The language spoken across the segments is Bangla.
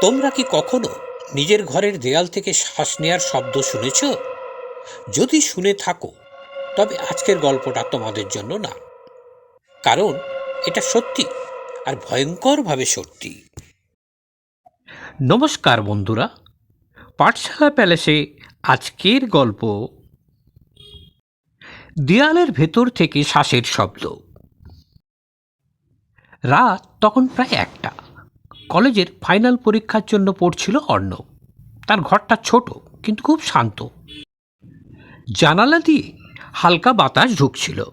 তোমরা কি কখনো নিজের ঘরের দেয়াল থেকে শ্বাস নেওয়ার শব্দ শুনেছ? যদি শুনে থাকো, তবে আজকের গল্পটা তোমাদের জন্য না। কারণ এটা সত্যি আর ভয়ঙ্করভাবে সত্যি। নমস্কার বন্ধুরা, পাঠশালা প্যালেসে আজকের গল্প। দেয়ালের ভেতর থেকে শ্বাসের শব্দ। রাত তখন প্রায় একটা। কলেজের ফাইনাল পরীক্ষার জন্য পড়ছিল অর্ণব। তার ঘরটা ছোট, কিন্তু খুব শান্ত। জানালা দিয়ে হালকা বাতাস ঢুকছিল।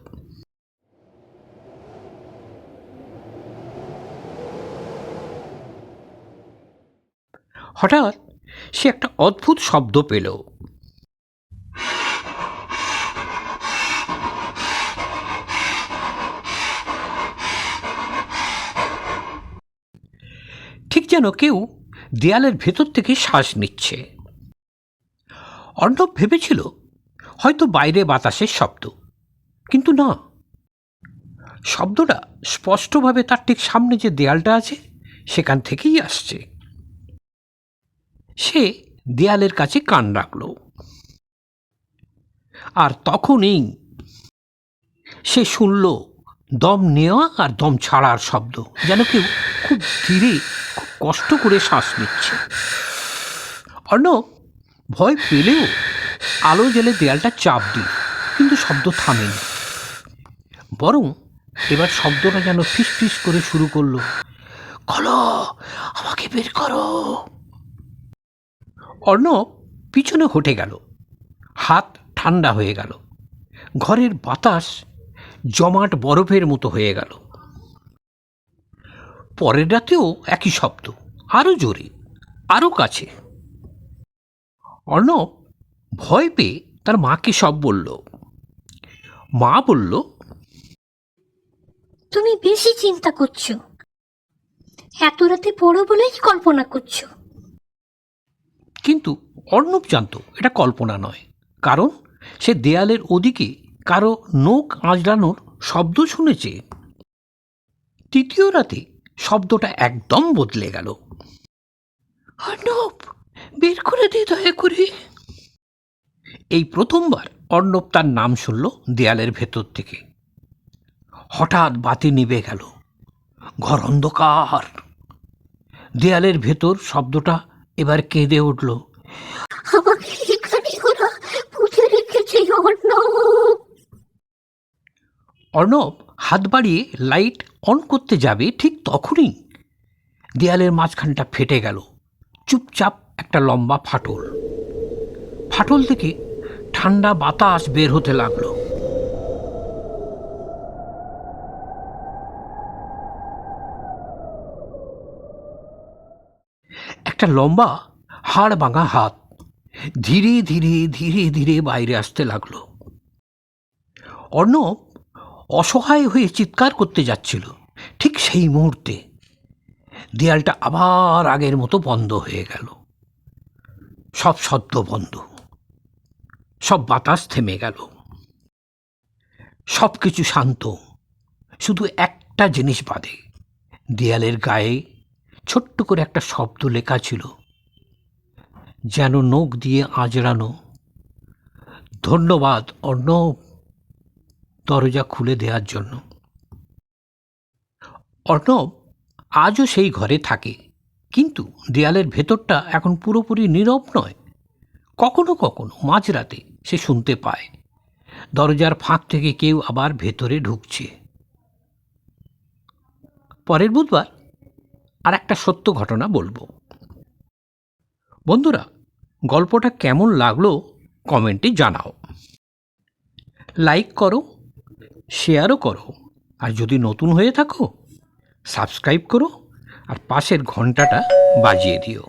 হঠাৎ সে একটা অদ্ভুত শব্দ পেল। ঠিক যেন কেউ দেয়ালের ভেতর থেকে শ্বাস নিচ্ছে। অর্ণব ভেবেছিল হয়তো বাইরে বাতাসের শব্দ, কিন্তু না। শব্দটা স্পষ্টভাবে তার ঠিক সামনে যে দেয়ালটা আছে, সেখান থেকেই আসছে। সে দেয়ালের কাছে কান রাখল। আর তখনই সে শুনল দম নেওয়া আর দম ছাড়ার শব্দ, যেন কেউ খুব ধীরে কষ্ট করে শ্বাস নিচ্ছে। অর্ণব, ভয় পেলেও আলো জেলে দেয়ালটা চাপ দিল, কিন্তু শব্দ থামেনি। বরং এবার শব্দটা যেন ফিস ফিস করে শুরু করল, খলো, আমাকে বের করো। অর্ণব পিছনে হটে গেল, হাত ঠান্ডা হয়ে গেল, ঘরের বাতাস জমাট বরফের মতো হয়ে গেল। পরের রাতেও একই শব্দ আরও জোরে আরও কাছে। অর্ণব ভয় পেয়ে তার মাকে সব বলল। মা বলল তুমি বেশি চিন্তা করছ। এত রাতে পড়ো বলেই কল্পনা করছ। কিন্তু অর্ণব জানত এটা কল্পনা নয় কারণ সে দেয়ালের ওদিকে কারও নোক আঁচড়ানোর শব্দ শুনেছে। তৃতীয় রাতে শব্দটা একদম বদলে গেল। অর্ণব বের করে দে দয়া করে। এই প্রথমবার অর্ণব তার নাম শুনল দেয়ালের ভেতর থেকে। হঠাৎ বাতি নিভে গেল। ঘর অন্ধকার। দেয়ালের ভেতর শব্দটা এবার কেঁদে উঠল। আমাকে এখানে রেখেছে অর্ণব হাত বাড়িয়ে লাইট অন করতে যাবে ঠিক তখনই। দেয়ালের মাঝখানটা ফেটে গেল। চুপচাপ একটা লম্বা ফাটল। ফাটল থেকে ঠান্ডা বাতাস বের হতে লাগল। একটা লম্বা হাড় ভাঙা হাত ধীরে ধীরে ধীরে ধীরে বাইরে আসতে লাগল। অর্ণব অসহায় হয়ে চিৎকার করতে যাচ্ছিল। ঠিক সেই মুহূর্তে দেয়ালটা আবার আগের মতো বন্ধ হয়ে গেল। সব শব্দ বন্ধ। সব বাতাস থেমে গেল। সব কিছু শান্ত। শুধু একটা জিনিস বাদে। দেয়ালের গায়ে ছোট্ট করে একটা শব্দ লেখা ছিল। যেন নখ দিয়ে আঁচড়ানো ধন্যবাদ, অর্ণব। দরজা খুলে দেওয়ার জন্য। অর্ণব আজও সেই ঘরে থাকে, কিন্তু দেয়ালের ভেতরটা এখন পুরোপুরি নীরব নয়। কখনো কখনো মাঝরাতে সে শুনতে পায়, দরজার ফাঁক থেকে কেউ আবার ভেতরে ঢুকছে। পরের বুধবার আর একটা সত্য ঘটনা বলব। বন্ধুরা, গল্পটা কেমন লাগল কমেন্টে জানাও। লাইক করো শেয়ারও করো। আর যদি নতুন হয়ে থাকো সাবস্ক্রাইব করো আর পাশের ঘন্টাটা বাজিয়ে দিও।